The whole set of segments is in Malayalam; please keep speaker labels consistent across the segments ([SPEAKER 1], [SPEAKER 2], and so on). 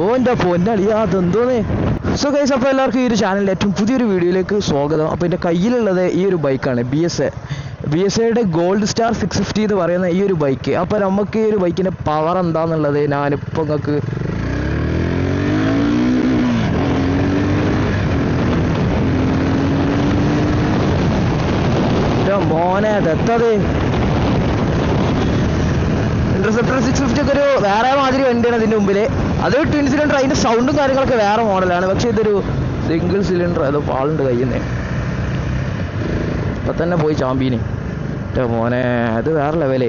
[SPEAKER 1] ഓ എന്റെ പൊന്നളിയാ സോ ഗൈസ് അപ്പോൾ എല്ലാവർക്കും ഈ ഒരു ചാനലിന്റെ ഏറ്റവും പുതിയൊരു വീഡിയോയിലേക്ക് സ്വാഗതം. അപ്പോൾ എന്റെ കയ്യിലുള്ളത് ഈ ഒരു ബൈക്കാണ് B S A B S എയുടെ ഗോൾഡ് സ്റ്റാർ സിക്സ് ഫിഫ്റ്റി എന്ന് പറയുന്ന ഈ ഒരു ബൈക്ക് അപ്പോൾ നമുക്ക് ഈ ഒരു ബൈക്കിന്റെ പവർ എന്താണെന്നുള്ളത് ഞാനിപ്പോൾ നിങ്ങൾക്ക് മോനെ അതെത്തത് ഇന്റർസെപ്റ്റർ സിക്സ് ഫിഫ്റ്റി ഒക്കെ ഒരു വേറെ മാതിരി വണ്ടിയാണ് ഇതിന്റെ മുമ്പിൽ അത് ട്വിൻ സിലിണ്ടർ അതിന്റെ സൗണ്ടും കാര്യങ്ങളൊക്കെ വേറെ മോഡലാണ് പക്ഷെ ഇതൊരു സിംഗിൾ സിലിണ്ടർ അത് പാളുണ്ട് കയ്യിൽ നിന്ന്. ഇപ്പം തന്നെ പോയി ചാമ്പീന് എന്റെ മോനെ അത് വേറെ ലെവൽ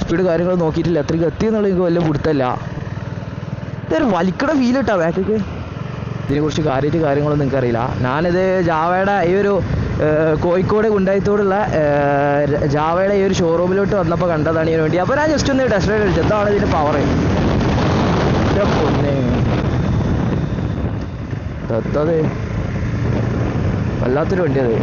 [SPEAKER 1] സ്പീഡ് കാര്യങ്ങൾ നോക്കിയിട്ടില്ല. എത്രയ്ക്ക് എത്തി എന്നുള്ളത് എനിക്ക് വലിയ പിടുത്തല്ല ഇതൊരു വലിക്കട ഫീൽ കിട്ടാ ബാക്കൊക്കെ ഇതിനെക്കുറിച്ച് കാര്യമായിട്ട് കാര്യങ്ങളൊന്നും എനിക്കറിയില്ല. ഞാനിത് ജാവയുടെ ഈ ഒരു കോഴിക്കോട് ഗുണ്ടായിത്തോടുള്ള ജാവയുടെ ഈ ഒരു ഷോറൂമിലോട്ട് വന്നപ്പോൾ കണ്ടതാണ് ഇതിന് വേണ്ടി. അപ്പോൾ ഞാൻ ജസ്റ്റ് ഒന്ന് ടെസ്റ്റ് ഡ്രൈവ് കഴിച്ചു എന്താണ് ഇതിന്റെ പവർ എത്തത് വല്ലാത്തൊരു വണ്ടി അത്.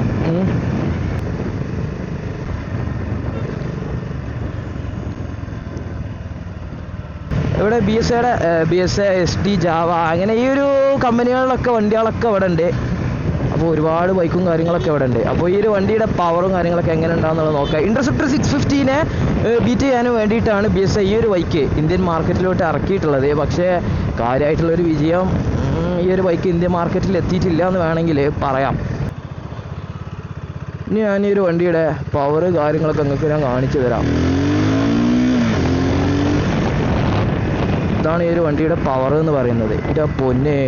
[SPEAKER 1] ഇവിടെ ബി എസ് എയുടെ B S A S T Jawa അങ്ങനെ ഈ ഒരു കമ്പനികളിലൊക്കെ വണ്ടികളൊക്കെ ഇവിടെ ഉണ്ട് അപ്പോൾ ഒരുപാട് ബൈക്കും കാര്യങ്ങളൊക്കെ അവിടെ ഉണ്ട്. അപ്പോൾ ഈ ഒരു വണ്ടിയുടെ പവറും കാര്യങ്ങളൊക്കെ എങ്ങനെ ഉണ്ടാകുന്നുള്ളത് നോക്കാം ഇന്റർസെപ്റ്റർ സിക്സ് ഫിഫ്റ്റീനെ ബീറ്റ് ചെയ്യാൻ വേണ്ടിയിട്ടാണ് ബി എസ് ഐ ഈ ഒരു ബൈക്ക് ഇന്ത്യൻ മാർക്കറ്റിലോട്ട് ഇറക്കിയിട്ടുള്ളത്. പക്ഷേ കാര്യമായിട്ടുള്ള ഒരു വിജയം ഈ ഒരു ബൈക്ക് ഇന്ത്യൻ മാർക്കറ്റിൽ എത്തിയിട്ടില്ല എന്ന് വേണമെങ്കിൽ പറയാം. ഇനി ഞാൻ ഈ ഒരു വണ്ടിയുടെ പവർ കാര്യങ്ങളൊക്കെ നിങ്ങൾക്ക് ഞാൻ കാണിച്ചു തരാം. ഇതാണ് ഈ ഒരു വണ്ടിയുടെ പവർ എന്ന് പറയുന്നത്. ഇതാ പൊന്നേ.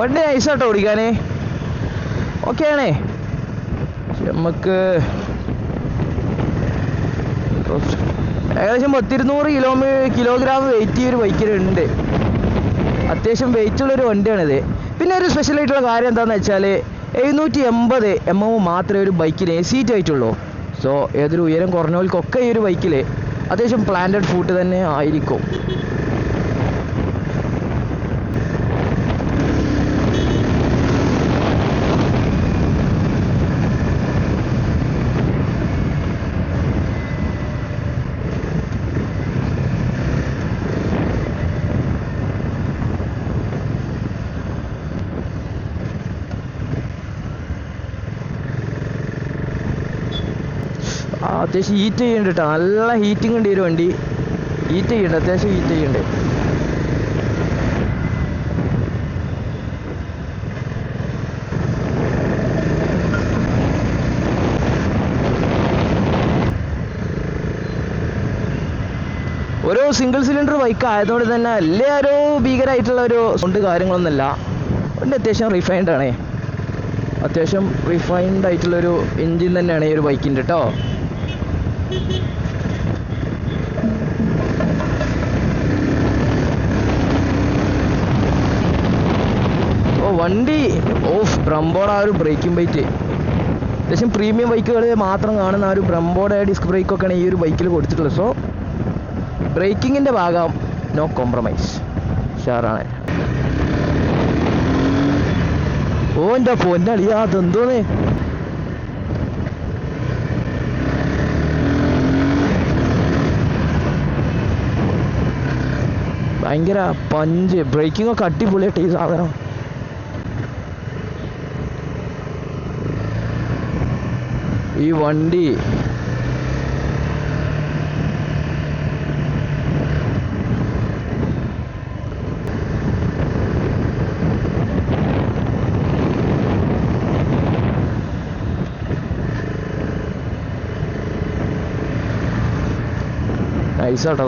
[SPEAKER 1] വണ്ടി നൈസാട്ടോ ഓടിക്കാനേ. ഓക്കെ ആണേ. നമുക്ക് ഏകദേശം പത്തിരുന്നൂറ് കിലോമീ കിലോഗ്രാം വെയിറ്റ് ഒരു ബൈക്കിലുണ്ട് അത്യാവശ്യം വെയിറ്റ് ഉള്ള ഒരു വണ്ടിയാണിത്. പിന്നെ ഒരു സ്പെഷ്യൽ ആയിട്ടുള്ള കാര്യം എന്താണെന്ന് വെച്ചാൽ എഴുന്നൂറ്റി എൺപത് എം എം മാത്രമേ ഒരു ബൈക്കിന് സീറ്റ് ആയിട്ടുള്ളൂ. സോ ഏതൊരു ഉയരം കുറഞ്ഞവർക്കൊക്കെ ഈ ഒരു ബൈക്കിൽ അത്യാവശ്യം പ്ലാന്റഡ് ഫുഡ് തന്നെ ആയിരിക്കും. അത്യാവശ്യം ഹീറ്റ് ചെയ്യുന്നുണ്ട് കേട്ടോ നല്ല ഹീറ്റിംഗ് ഉണ്ട് ഈ ഒരു വണ്ടി. ഹീറ്റ് ചെയ്യുന്നുണ്ട് അത്യാവശ്യം ഹീറ്റ് ചെയ്യുന്നുണ്ട്. ഒരു സിംഗിൾ സിലിണ്ടർ ബൈക്ക് ആയതുകൊണ്ട് തന്നെ ഒരു ഭീകരമായിട്ടുള്ള ഒരു സൗണ്ട് കാര്യങ്ങളൊന്നുമല്ല. വണ്ടി അത്യാവശ്യം റിഫൈൻഡ് ആണേ. അത്യാവശ്യം റിഫൈൻഡ് ആയിട്ടുള്ളൊരു എൻജിൻ തന്നെയാണ് ഈ ഒരു ബൈക്കിന്റെ കേട്ടോ വണ്ടി. ഓഫ് ബ്രംബോടെ ആ ഒരു ബ്രേക്കിംഗ് ബൈറ്റ് അത്യാവശ്യം പ്രീമിയം ബൈക്കുകൾ മാത്രം കാണുന്ന ആ ഒരു ബ്രംബോടെ ഡിസ്ക് ബ്രേക്കൊക്കെയാണ് ഈ ഒരു ബൈക്കിൽ കൊടുത്തിട്ടുള്ളത്. സോ ബ്രേക്കിങ്ങിന്റെ ഭാഗം നോ കോംപ്രമൈസ് ഷാറാണ് ഓ എന്റെ പൊന്നളിയാ അതെന്തോന്നേ? ഭയങ്കര പഞ്ച് ബ്രേക്കിംഗ് ഒക്കെ അടിപൊളിയായിട്ട് ഈ സാധനം. ഈ വണ്ടി. നൈസാട്ടോ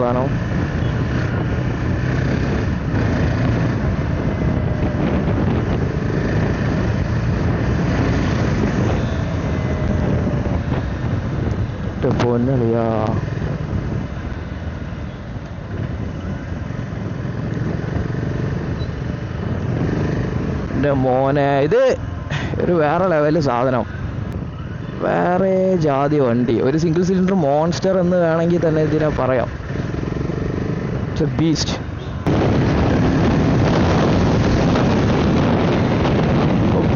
[SPEAKER 1] പൊന്നളിയാ എന്റെ മോനെ ഇത് ഒരു വേറെ ലെവൽ സാധനം. വേറെ ജാതി വണ്ടി. ഒരു സിംഗിൾ സിലിണ്ടർ മോൺസ്റ്റർ എന്ന് വേണമെങ്കിൽ തന്നെ ഇതിനെ പറയാം. ബീസ്റ്റ്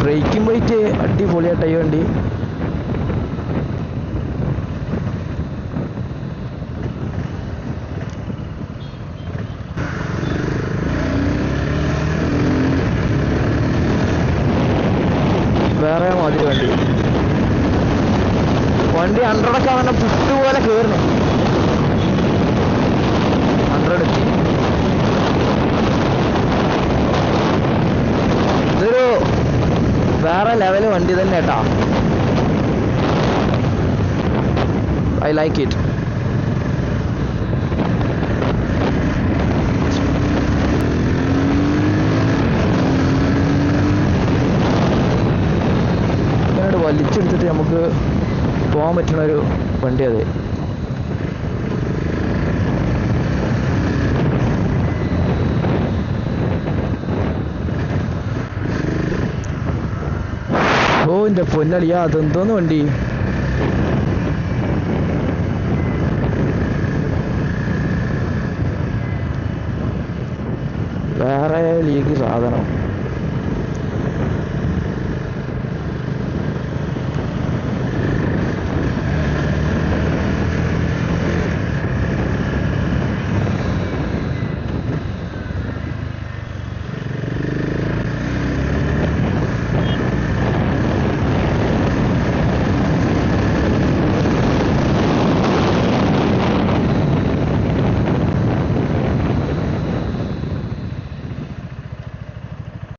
[SPEAKER 1] ബ്രേക്കിംഗ് വൈറ്റ് അടിപൊളിയായിട്ട് ഈ വണ്ടി. വണ്ടി വണ്ടി. വണ്ടി ഹൺഡ്രഡൊക്കെ അവനെ പുട്ട് പോലെ കയറുന്നു ഹൺഡ്രഡ് ഇതൊരു വേറെ ലെവൽ വണ്ടി തന്നെ കേട്ടാ ഐ ലൈക്ക് ഇറ്റ് വലിച്ചെടുത്തിട്ട് നമുക്ക് പോകാൻ പറ്റുന്ന ഒരു വണ്ടി അത്. ഓ എന്റെ പൊന്നളിയാ അതെന്തോന്ന് വണ്ടി? വേറെ ലീഗ് സാധനം.